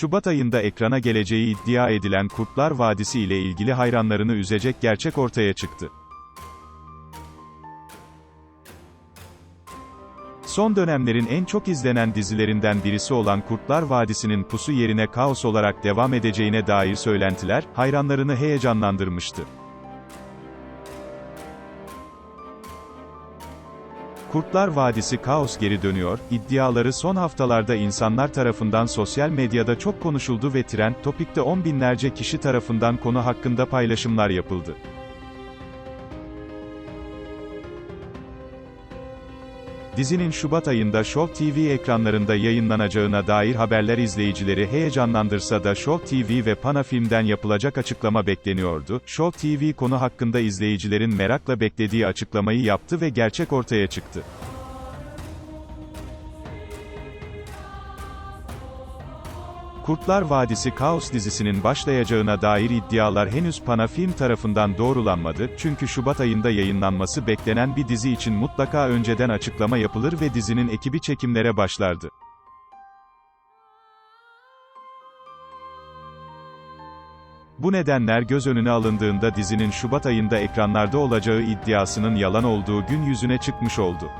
Şubat ayında ekrana geleceği iddia edilen Kurtlar Vadisi ile ilgili hayranlarını üzecek gerçek ortaya çıktı. Son dönemlerin en çok izlenen dizilerinden birisi olan Kurtlar Vadisi'nin pusu yerine kaos olarak devam edeceğine dair söylentiler, hayranlarını heyecanlandırmıştı. Kurtlar Vadisi Kaos geri dönüyor, iddiaları son haftalarda insanlar tarafından sosyal medyada çok konuşuldu ve Trend Topik'te on binlerce kişi tarafından konu hakkında paylaşımlar yapıldı. Dizinin Şubat ayında Show TV ekranlarında yayınlanacağına dair haberler izleyicileri heyecanlandırsa da Show TV ve Panafilm'den yapılacak açıklama bekleniyordu. Show TV konu hakkında izleyicilerin merakla beklediği açıklamayı yaptı ve gerçek ortaya çıktı. Kurtlar Vadisi Kaos dizisinin başlayacağına dair iddialar henüz Panafilm tarafından doğrulanmadı, çünkü Şubat ayında yayınlanması beklenen bir dizi için mutlaka önceden açıklama yapılır ve dizinin ekibi çekimlere başlardı. Bu nedenler göz önüne alındığında dizinin Şubat ayında ekranlarda olacağı iddiasının yalan olduğu gün yüzüne çıkmış oldu.